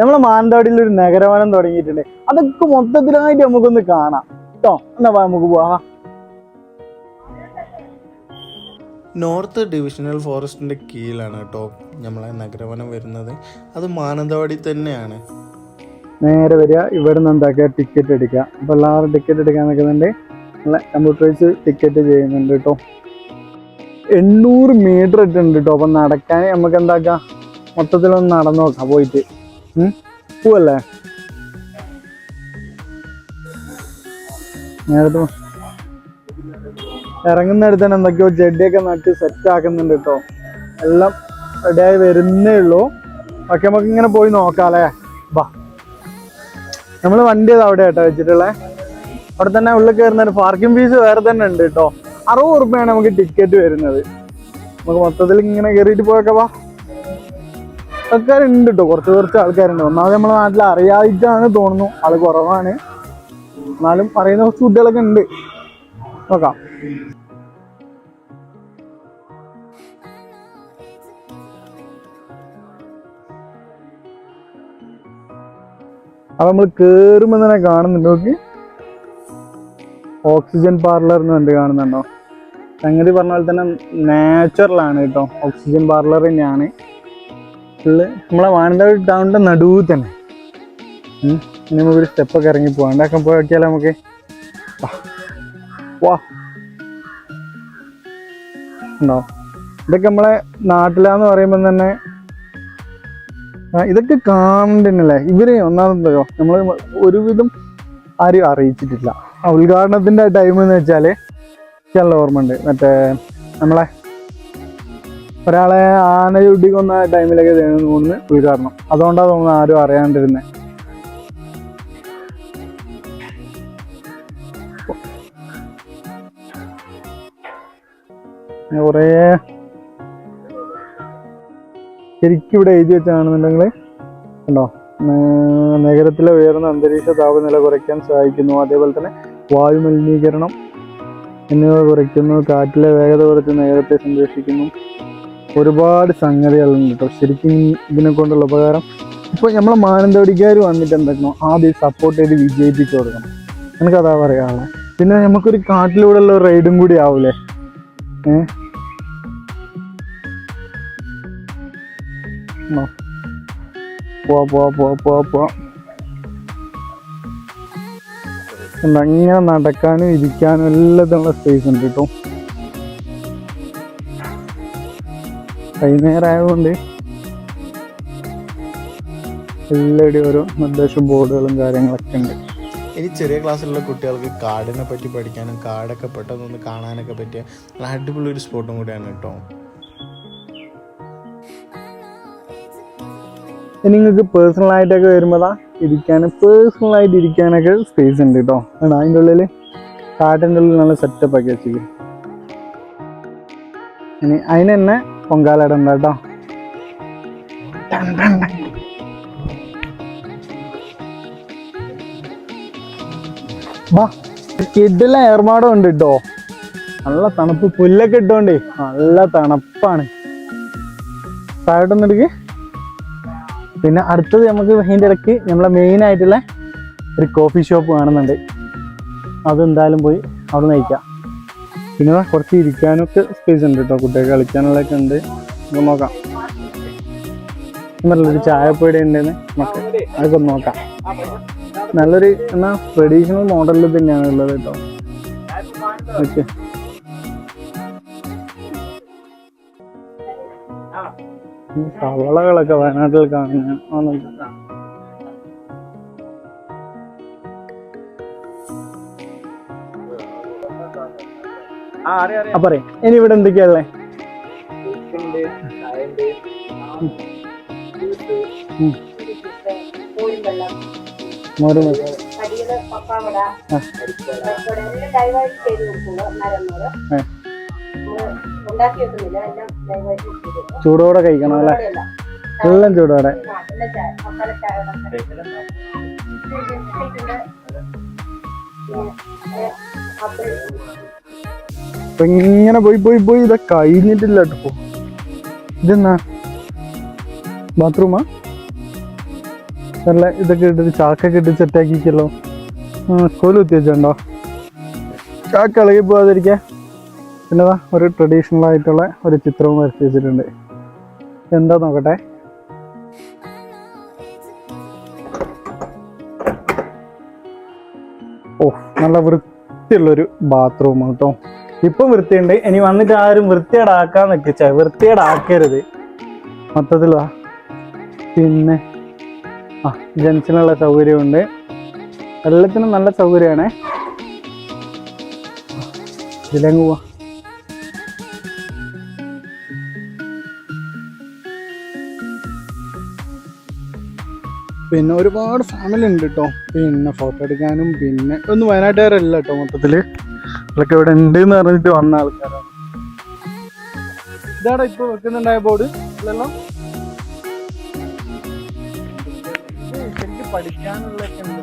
നമ്മളെ മാനന്തവാടിയിൽ ഒരു നഗരവനം തുടങ്ങിയിട്ടുണ്ട്. അതൊക്കെ മൊത്തത്തിലായിട്ട് നമുക്കൊന്ന് കാണാം. കേട്ടോ എന്നാ നമുക്ക് പോവാ. നോർത്ത് ഡിവിഷണൽ ഫോറസ്റ്റിന്റെ കീഴിലാണ് കേട്ടോ നമ്മളെ നഗരവനം വരുന്നത്. അത് മാനന്തവാടി തന്നെയാണ്. നേരെ വരിക. ഇവിടെ നിന്ന് എന്താക്കുക ടിക്കറ്റ് എടുക്കുക. അപ്പോൾ എല്ലാവരും ടിക്കറ്റ് എടുക്കാൻ നിൽക്കുന്നുണ്ട്. നമ്മളെ കമ്പ്യൂട്ടറൈസ് ടിക്കറ്റ് ചെയ്യുന്നുണ്ട് കേട്ടോ എണ്ണൂറ് മീറ്റർ ഇട്ടുണ്ട് കേട്ടോ അപ്പം നടക്കാൻ നമുക്ക് എന്താക്കാം മൊത്തത്തിലൊന്ന് നടന്നു നോക്കാം. പോയിട്ട്? പോവല്ലേ? നേരത്തെ ഇറങ്ങുന്നിടത്ത് തന്നെ എന്തൊക്കെയോ ചെടിയൊക്കെ നട്ട് സെറ്റ് ആക്കുന്നുണ്ട് കേട്ടോ എല്ലാം റെഡിയായി വരുന്നേ ഉള്ളൂ. ഓക്കെ നമുക്ക് ഇങ്ങനെ പോയി നോക്കാല്ലേ? ബാ. നമ്മൾ വണ്ടി ഏതാ അവിടെ കേട്ടോ വെച്ചിട്ടുള്ളേ. അവിടെ തന്നെ ഉള്ളിൽ കയറുന്ന പാർക്കിംഗ് ഫീസ് വേറെ തന്നെ ഉണ്ട് കേട്ടോ അറുപത് ഉറുപ്പ്യാണ് നമുക്ക് ടിക്കറ്റ് വരുന്നത്. നമുക്ക് മൊത്തത്തിൽ ഇങ്ങനെ കയറിയിട്ട് പോയൊക്കെ വാ ആൾക്കാരുണ്ട് കേട്ടോ കുറച്ച് കുറച്ച് ആൾക്കാരുണ്ട്. ഒന്നാമത് നമ്മളെ നാട്ടിൽ അറിയാതിട്ടാണ് തോന്നുന്നു. ആൾ കുറവാണ്. എന്നാലും അറിയുന്ന കുറച്ച് കുട്ടികളൊക്കെ ഉണ്ട്. നോക്കാം. അപ്പൊ നമ്മൾ കേറുമ്പോ തന്നെ കാണുന്നുണ്ട്. നോക്കി. ഓക്സിജൻ പാർലർ എന്ന് കണ്ട് കാണുന്നുണ്ടോ? സംഗതി പറഞ്ഞ പോലെ തന്നെ നാച്ചുറലാണ് കേട്ടോ. ഓക്സിജൻ പാർലർ തന്നെയാണ്. ഫുള്ള് നമ്മളെ മാനന്തവാടി ടൗണിന്റെ നടുവ് തന്നെ. നമുക്കൊരു സ്റ്റെപ്പൊക്കെ ഇറങ്ങി പോവാം. ഉണ്ടാക്കാൻ പോയി നോക്കിയാലോ നമുക്ക് വാ. ഉണ്ടോ? ഇതൊക്കെ നമ്മളെ നാട്ടിലാന്ന് പറയുമ്പോൾ തന്നെ ഇതൊക്കെ കാണണ്ടല്ലേ ഇവർ ഒന്നാമതോ നമ്മൾ ഒരുവിധം ആരും അറിയിച്ചിട്ടില്ല. ആ ഉദ്ഘാടനത്തിന്റെ ടൈം എന്ന് വെച്ചാൽ നല്ല ഓർമ്മ ഉണ്ട് മറ്റേ നമ്മളെ ഒരാളെ ആന ചുട്ടി കൊന്ന ടൈമിലൊക്കെ തോന്നുന്നു ഉദ്ഘാടനം അതുകൊണ്ടാ തോന്നുന്നു ആരും അറിയാണ്ടിരുന്നത് കുറേ ശരിക്കും ഇവിടെ എഴുതി വെച്ചാണെന്നുണ്ടെങ്കിൽ ഉണ്ടോ നേ- നഗരത്തിലെ ഉയർന്ന അന്തരീക്ഷ താപനില കുറയ്ക്കാൻ സഹായിക്കുന്നു. അതേപോലെ തന്നെ വായു മലിനീകരണം എന്നിവ കുറയ്ക്കുന്നു. കാറ്റിലെ വേഗത കുറച്ച് നഗരത്തെ സംരക്ഷിക്കുന്നു. ഒരുപാട് സംഗതികളുണ്ട് കേട്ടോ ശരിക്കും ഇതിനെ കൊണ്ടുള്ള ഉപകാരം. ഇപ്പൊ നമ്മളെ മാനന്തവാടിക്കാർ വന്നിട്ട് എന്താക്കണം ആദ്യം സപ്പോർട്ട് ചെയ്ത് വിജയിപ്പിച്ചു കൊടുക്കണം. എനിക്കതാ പറയാനുള്ളത് പിന്നെ നമുക്കൊരു കാട്ടിലൂടെയുള്ള റൈഡും കൂടി ആവൂലേ? ഏഹ്. പോവാ ഇങ്ങനെ നടക്കാനും ഇരിക്കാനും എല്ലാത്തിനുള്ള സ്പേസ് ഉണ്ട് കേട്ടോ വൈകുന്നേരം ആയതുകൊണ്ട് എല്ലായിടെയും ഓരോ നിർദ്ദേശ ബോർഡുകളും കാര്യങ്ങളൊക്കെ ഉണ്ട്. ഇനി ചെറിയ ക്ലാസ്സിലുള്ള കുട്ടികൾക്ക് കാടിനെ പറ്റി പഠിക്കാനും കാടൊക്കെ പെട്ടെന്നൊന്ന് കാണാനൊക്കെ പറ്റിയ നല്ല അടിപൊളി ഒരു സ്പോട്ടും കൂടിയാണ് കേട്ടോ. ഇനി നിങ്ങൾക്ക് പേഴ്സണൽ ആയിട്ടൊക്കെ വരുമ്പോഴാ ഇരിക്കാൻ പേഴ്സണൽ ആയിട്ട് ഇരിക്കാനൊക്കെ സ്പേസ് ഉണ്ട് കേട്ടോ. ആണ് അതിന്റെ ഉള്ളിൽ കാട്ടിന്റെ ഉള്ളിൽ നല്ല സെറ്റപ്പ് ഒക്കെ വെച്ചിരിക്കും ഇനി അതിന് തന്നെ പൊങ്കാലട ഉണ്ട് കേട്ടോ. കിഡിലെ ഏർമാടം ഉണ്ട് കേട്ടോ നല്ല തണുപ്പ് പുല്ലൊക്കെ ഇട്ടോണ്ടേ. നല്ല തണുപ്പാണ്. താഴോട്ടൊന്നും എടുക്ക്. പിന്നെ അടുത്തത് നമുക്ക് ഇതിന്റെ ഇടയ്ക്ക് നമ്മളെ മെയിൻ ആയിട്ടുള്ള ഒരു കോഫി ഷോപ്പ് കാണുന്നുണ്ട്. അതെന്തായാലും പോയി അവിടെ നയിക്കാം പിന്നെ കുറച്ച് ഇരിക്കാനൊക്കെ സ്പേസ് ഉണ്ട് കേട്ടോ കുട്ടികൾക്ക് കളിക്കാനുള്ളതൊക്കെ ഉണ്ട്. നമുക്ക് നോക്കാം. നല്ലൊരു ചായപ്പൊടി ഉണ്ടെന്ന്. നമുക്ക് അതൊക്കെ നോക്കാം. നല്ലൊരു എന്നാ ട്രഡീഷണൽ മോഡലിൽ തന്നെയാണ് ഉള്ളത് കേട്ടോ ഓക്കെ. സവളകളൊക്കെ വയനാട്ടിൽ കാണുന്ന വെക്കുന്നില്ല എല്ലാം ലൈവായിട്ട് ചെയ്ത് കൊടുക്കും ചൂടോടെ കഴിക്കണം അല്ലേ. എല്ലാം ചൂടോടെ അപ്പൊ ഇങ്ങനെ പോയി പോയി പോയി ഇതാ കഴിഞ്ഞിട്ടില്ല കേട്ടോ ഇതെന്നാ? ബാത്റൂമാ? നല്ല ഇതൊക്കെ ഇട്ടിട്ട് ചാക്കൊക്കെ ഇട്ട് സെറ്റാക്കിക്കല്ലോ കോൽ കുത്തി വെച്ചിട്ടുണ്ടോ ചാക്ക് ഇളകി പോവാതിരിക്കാ പിന്നെതാ ഒരു ട്രഡീഷണൽ ആയിട്ടുള്ള ഒരു ചിത്രവും വരച്ച് വെച്ചിട്ടുണ്ട്. എന്താ നോക്കട്ടെ? ഓ നല്ല വൃത്തിയുള്ളൊരു ബാത്റൂം കേട്ടോ. ഇപ്പം വൃത്തിയുണ്ട്. ഇനി വന്നിട്ട് ആരും വൃത്തിയേടാക്കാൻ നിൽക്കിച്ച വൃത്തിയേടാക്കരുത് മൊത്തത്തിലാ? പിന്നെ ആ ജെൻസിനുള്ള സൗകര്യമുണ്ട്. എല്ലാത്തിനും നല്ല സൗകര്യമാണ്. ഇതിലങ്ങ് പോവാ. പിന്നെ ഒരുപാട് ഫാമിലി ഉണ്ട് കേട്ടോ പിന്നെ ഫോട്ടോ എടുക്കാനും പിന്നെ ഒന്നും വയനാട്ടുകാരല്ല കേട്ടോ മൊത്തത്തിൽ. ഇതൊക്കെ ഇവിടെ ഉണ്ട് എന്ന് പറഞ്ഞിട്ട് വന്ന ആൾക്കാരാണ്. ഇതാടാ ഇപ്പൊ വെക്കുന്നുണ്ടായ ബോർഡ് ഇല്ലല്ലോ? ശരിക്കും പഠിക്കാനുള്ളതൊക്കെ ഉണ്ട്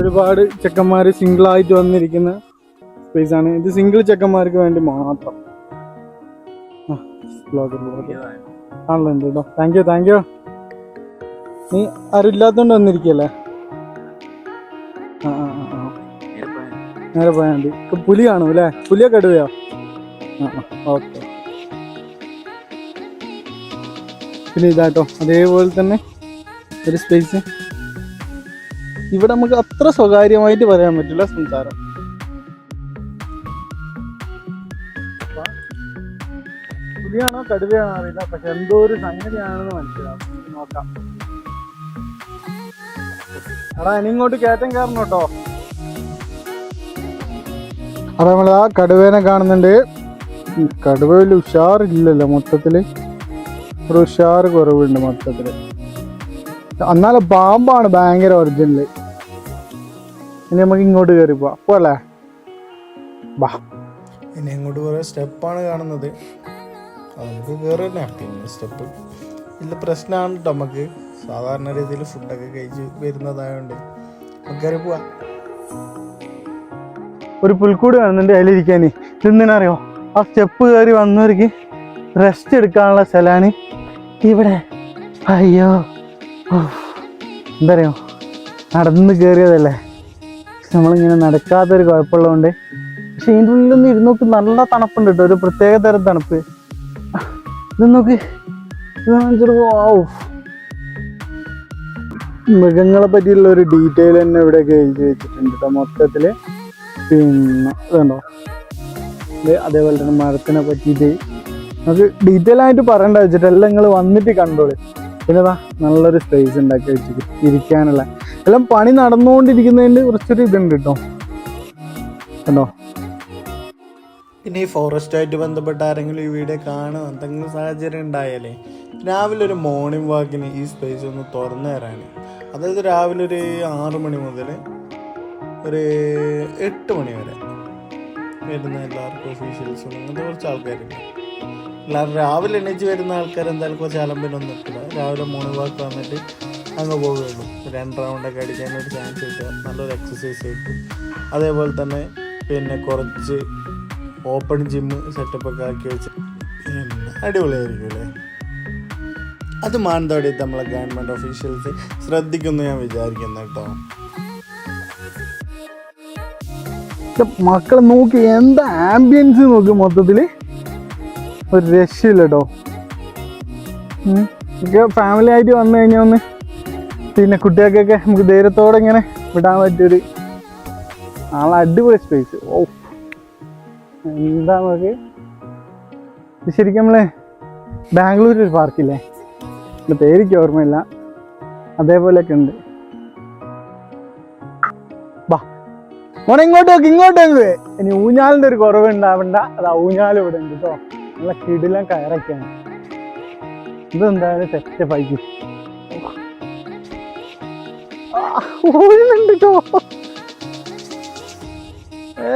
ഒരുപാട് ചെക്കന്മാര് സിംഗിൾ ആയിട്ട് വന്നിരിക്കുന്ന സ്പേസ് ആണ്. ഇത് സിംഗിൾ ചെക്കന്മാർക്ക് വേണ്ടി മാത്രം. ആണല്ലോ ഉണ്ട് കേട്ടോ താങ്ക് യു താങ്ക് യു നീ ആരും ഇല്ലാത്തോണ്ട് വന്നിരിക്കല്ലേ നേരെ പോയാൽ മതി. പുലി കാണും അല്ലേ? പുലിയൊക്കെ ഇടുകയോ ആ ഓക്കെ. പിന്നെ ഇതാട്ടോ അതേപോലെ തന്നെ ഒരു സ്പേസ് ഇവിടെ നമുക്ക് അത്ര സ്വകാര്യമായിട്ട് പറയാൻ പറ്റില്ല സംസാരം. പുലിയാണോ കടുവയാണോ അറിയില്ല. പക്ഷെ എന്തോ ഒരു സംഗതിയാണെന്ന് മനസ്സിലാവും. നോക്കാം. എടാ ഇനി ഇങ്ങോട്ട് കയറ്റം കയറണം കേട്ടോ. അപ്പൊ നമ്മൾ ആ കടുവേനെ കാണുന്നുണ്ട്. കടുവയിൽ ഉഷാറില്ലല്ലോ മൊത്തത്തിൽ. ഒരു ഉഷാറ് കുറവുണ്ട് മൊത്തത്തിൽ. എന്നാലും പാമ്പാണ് ഭയങ്കര ഒറിജിനൽ ഇനി നമുക്ക് ഇങ്ങോട്ട് കയറി പോവാം. പോലെ ബാ ഇനി ഇങ്ങോട്ട് കുറേ സ്റ്റെപ്പാണ് കാണുന്നത്. അത് നമുക്ക് കയറി തന്നെ പിന്നെ സ്റ്റെപ്പ്. ഇല്ല പ്രശ്നമാണ് കേട്ടോ നമുക്ക്. സാധാരണ രീതിയിൽ ഫുഡൊക്കെ കഴിച്ച് വരുന്നതായതുകൊണ്ട് നമുക്കറി പോവാം. ഒരു പുൽക്കൂട് കാണുന്നുണ്ട് അതിലിരിക്കാന്. ഇതെന്തിനറിയോ? ആ സ്റ്റെപ്പ് കയറി വന്നവർക്ക് റെസ്റ്റ് എടുക്കാനുള്ള സ്ഥലമാണ് ഇവിടെ. അയ്യോ. എന്തറിയോ? നടന്ന് കയറിയതല്ലേ നമ്മളിങ്ങനെ നടക്കാത്തൊരു കുഴപ്പമുള്ളതുകൊണ്ട്. പക്ഷെ ഇതിന്റെ ഉള്ളിലൊന്നും ഇരുന്നോക്ക് നല്ല തണുപ്പുണ്ട് കേട്ടോ. ഒരു പ്രത്യേക തരം തണുപ്പ്. ഇത് നോക്ക്. ഇത് കാണിച്ചിട്ട് wow. മൃഗങ്ങളെ പറ്റിയുള്ള ഒരു ഡീറ്റെയിൽ തന്നെ ഇവിടെ എഴുതി വെച്ചിട്ടുണ്ട് കേട്ടോ മൊത്തത്തിൽ പിന്നെ അതുണ്ടോ അതേപോലെ തന്നെ മരത്തിനെ പറ്റിയിട്ട്. നമുക്ക് ഡീറ്റെയിൽ ആയിട്ട് പറയണ്ട എല്ലാം നിങ്ങൾ വന്നിട്ട് കണ്ടോളൂ. പിന്നെതാ നല്ലൊരു സ്പേസ് ഉണ്ടാക്കി വെച്ചിട്ട് ഇരിക്കാനുള്ള. എല്ലാം പണി നടന്നുകൊണ്ടിരിക്കുന്നതിന്റെ കുറച്ചൊരു ഇതുണ്ട് കേട്ടോ കണ്ടോ? ഈ ഫോറസ്റ്റായിട്ട് ബന്ധപ്പെട്ട ആരെങ്കിലും ഈ വീഡിയോ കാണുക എന്തെങ്കിലും സാഹചര്യം ഉണ്ടായാലേ രാവിലെ ഒരു മോർണിംഗ് വാക്കിന് ഈ സ്പേസ് ഒന്ന് തുറന്നു തരാൻ അതായത് രാവിലെ ഒരു ആറ് മണി മുതൽ ഒരു എട്ട് മണി വരെ വരുന്ന എല്ലാവർക്കും ഒഫീഷ്യൽസും അങ്ങനത്തെ കുറച്ച് ആൾക്കാരുണ്ട്. എല്ലാവരും രാവിലെ എണീച്ച് വരുന്ന ആൾക്കാർ എന്തായാലും കുറച്ച് അലമ്പിനൊന്നും നിൽക്കില്ല. രാവിലെ മോർണിംഗ് വാക്ക് വന്നിട്ട് അങ്ങ് പോവുകയുള്ളൂ. രണ്ട് റൗണ്ടൊക്കെ അടിക്കാനൊരു ചാൻസ് കിട്ടുക. നല്ലൊരു എക്സസൈസ് കിട്ടും അതേപോലെ തന്നെ പിന്നെ കുറച്ച് ഓപ്പൺ ജിമ്മ് സെറ്റപ്പ് ഒക്കെ ആക്കി വെച്ച് അടിപൊളിയായിരിക്കും അല്ലേ അത് മാനന്തവാടി നമ്മളെ ഗവൺമെന്റ് ഒഫീഷ്യൽസ് ശ്രദ്ധിക്കുന്നു ഞാൻ വിചാരിക്കുന്നു കേട്ടോ. മക്കളെ നോക്കി എന്താ ആംബിയൻസ് നോക്കി മൊത്തത്തിൽ ഒരു രക്ഷയില്ല കേട്ടോ ഫാമിലി ആയിട്ട് വന്നു കഴിഞ്ഞാൽ ഒന്ന് പിന്നെ കുട്ടികൾക്കൊക്കെ നമുക്ക് ധൈര്യത്തോടെ ഇങ്ങനെ വിടാൻ പറ്റിയൊരു ആളെ അടിപൊളി സ്പേസ് ഓ. എന്താ നമുക്ക് ശരിക്കും നമ്മളെ ബാംഗ്ലൂർ ഒരു പാർക്കില്ലേ? എന്റെ പേരിക്ക് ഓർമ്മയില്ല. അതേപോലെയൊക്കെ ഉണ്ട്. വാ മോനെ ഇങ്ങോട്ട് നോക്ക് ഇങ്ങോട്ട് നോക്ക്. ഇനി ഊഞ്ഞാലിന്റെ ഒരു കുറവ് ഉണ്ടാവണ്ട. അത് ഊഞ്ഞാൽ ഇവിടെ ഉണ്ട് കേട്ടോ നല്ല കിടിലം കയറൊക്കെയാണ്. ഇതെന്തായാലും സെറ്റ് പൈക്ക് ഊഴുന്നുണ്ട് കേട്ടോ ഏ?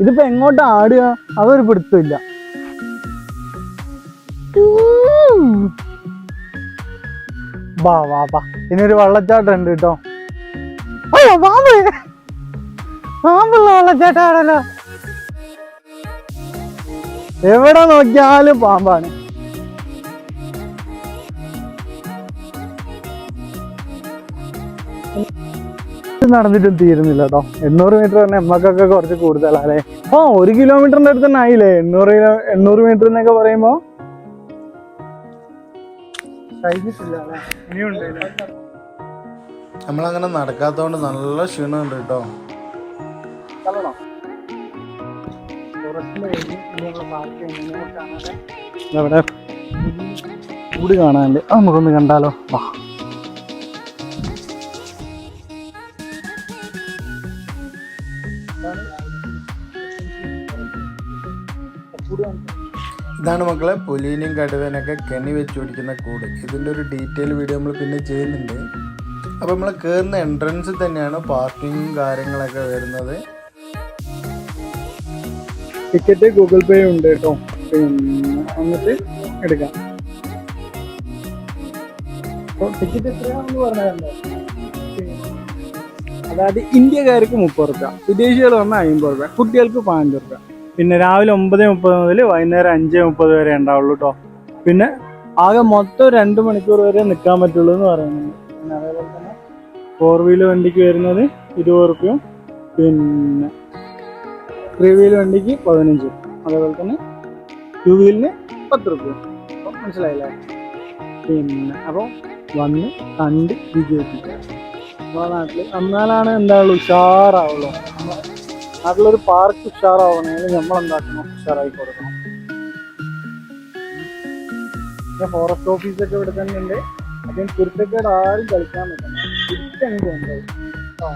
ഇതിപ്പോ എങ്ങോട്ട് ആടുക? അതൊരു പിടുത്തമില്ല. വാ വാ വാ. ഇനിയൊരു വെള്ളച്ചാട്ടം ഉണ്ട് കേട്ടോ. അയ്യോ പാമ്പ്. പാമ്പുള്ള വെള്ളച്ചാട്ടാണല്ലോ എവിടെ നോക്കിയാലും പാമ്പാണ്. നടന്നിട്ടും തീരുന്നില്ല കേട്ടോ എണ്ണൂറ് മീറ്റർ തന്നെ നമ്മക്കൊക്കെ കുറച്ച് കൂടുതലല്ലേ? ഓ ഒരു കിലോമീറ്ററിന്റെ അടുത്ത് തന്നെ ആയില്ലേ? എണ്ണൂറ് കിലോ എണ്ണൂറ് മീറ്റർ എന്നൊക്കെ പറയുമ്പോ? അല്ലേ. നമ്മളങ്ങനെ നടക്കാത്തോണ്ട് നല്ല ക്ഷീണമുണ്ട് കേട്ടോ ഇവിടെ കൂടി കാണാനുണ്ട്. നമുക്കൊന്ന് കണ്ടാലോ. വാ. ഇതാണ് മക്കളെ? പുലീനെയും കടുവേനൊക്കെ കെണി വെച്ച് പിടിക്കുന്ന കൂട്. ഇതിന്റെ ഒരു ഡീറ്റെയിൽ വീഡിയോ നമ്മൾ പിന്നെ ചെയ്യുന്നുണ്ട്. അപ്പോൾ നമ്മൾ കയറുന്ന എൻട്രൻസിൽ തന്നെയാണ് പാർക്കിങ്ങും കാര്യങ്ങളൊക്കെ വരുന്നത്. ടിക്കറ്റ് ഗൂഗിൾ പേ ഉണ്ട് കേട്ടോ. പിന്നെ എടുക്കാം. ടിക്കറ്റ് അതായത് ഇന്ത്യക്കാർക്ക് മുപ്പത് റുപ്യ വിദേശികൾ വന്നാൽ അമ്പത് റുപ്യ കുട്ടികൾക്ക് പതിനഞ്ച് റുപ്യ. പിന്നെ രാവിലെ ഒമ്പത് മുപ്പത് മുതൽ വൈകുന്നേരം അഞ്ച് മുപ്പത് വരെ ഉണ്ടാവുള്ളൂ കേട്ടോ പിന്നെ ആകെ മൊത്തം രണ്ട് മണിക്കൂർ വരെ നിൽക്കാൻ പറ്റുള്ളൂ എന്ന് പറയുന്നുണ്ട് പിന്നെ അതേപോലെ തന്നെ ഫോർ വീലർ വണ്ടിക്ക് വരുന്നത് ഇരുപത് റുപ്യയും പിന്നെ ത്രീ വീൽ വണ്ടിക്ക് പതിനഞ്ച്. അതേപോലെ തന്നെ ടു വീലിന് പത്ത് റുപ്യ അപ്പം മനസ്സിലായില്ലേ? പിന്നെ അപ്പോൾ വന്ന് കണ്ട് വിജയിപ്പിക്കുക. നമ്മുടെ നാട്ടിൽ എന്നാലാണ് എന്തായാലും ഉഷാറാവുള്ളൂ. നാട്ടിലൊരു പാർക്ക് ഉഷാറാവണമെങ്കിൽ നമ്മൾ എന്താക്കണം ഉഷാറായി കൊടുക്കണം. പിന്നെ ഫോറസ്റ്റ് ഓഫീസൊക്കെ ഇവിടെ തന്നെ ഉണ്ട് അതിന് കുരുത്തക്കേട് ആരും കളിക്കാൻ പറ്റണം കുരുത്തങ്ങ് കൊണ്ടുപോയി കേട്ടോ